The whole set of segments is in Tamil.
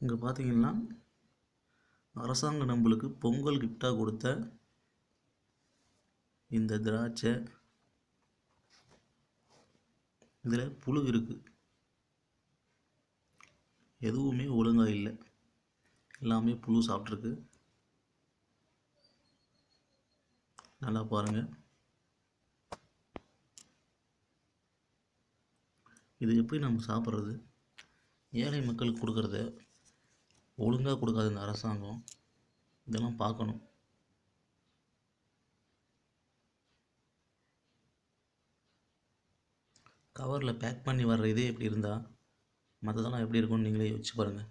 இங்கே பார்த்தீங்கன்னா அரசாங்கம் நம்மளுக்கு பொங்கல் கிஃப்டாக கொடுத்த இந்த திராட்சை இதில் புழு இருக்குது எதுவுமே ஒழுங்காக இல்லை. எல்லாமே புழு சாப்பிட்ருக்கு நல்லா பாருங்கள் இது எப்படி நம்ம சாப்பிட்றது? ஏழை மக்களுக்கு கொடுக்குறத ஒழுங்காக கொடுக்காது இந்த அரசாங்கம். இதெல்லாம் பார்க்கணும். கவரில் பேக் பண்ணி வர்ற இதே எப்படி இருந்தால் மற்றதெல்லாம் எப்படி இருக்கும்னு நீங்களே யோசிச்சு பாருங்கள்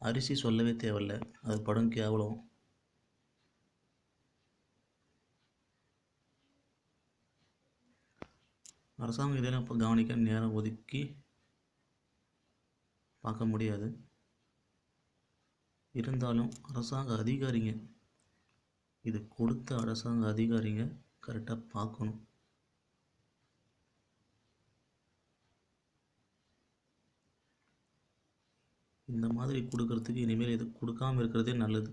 அரிசி சொல்லவே தேவையில்ல. அது படம் கேவலம். அரசாங்கம் இதெல்லாம் இப்போ கவனிக்க நேரம் ஒதுக்கி பார்க்க முடியாது. இருந்தாலும் அரசாங்க அதிகாரிங்க இது கொடுத்த அரசாங்க அதிகாரிங்க கரெக்டாக பார்க்கணும். இந்த மாதிரி கொடுக்கறதுக்கு இனிமேல் இது கொடுக்காம இருக்கிறதே நல்லது.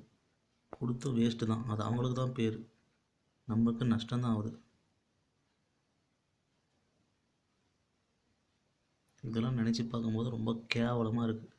கொடுத்தும் வேஸ்ட்டு தான். அது அவங்களுக்கு தான் பேர். நமக்கு நஷ்டம்தான் ஆகுது இதெல்லாம் நினச்சி பார்க்கும்போது ரொம்ப கேவலமாக இருக்குது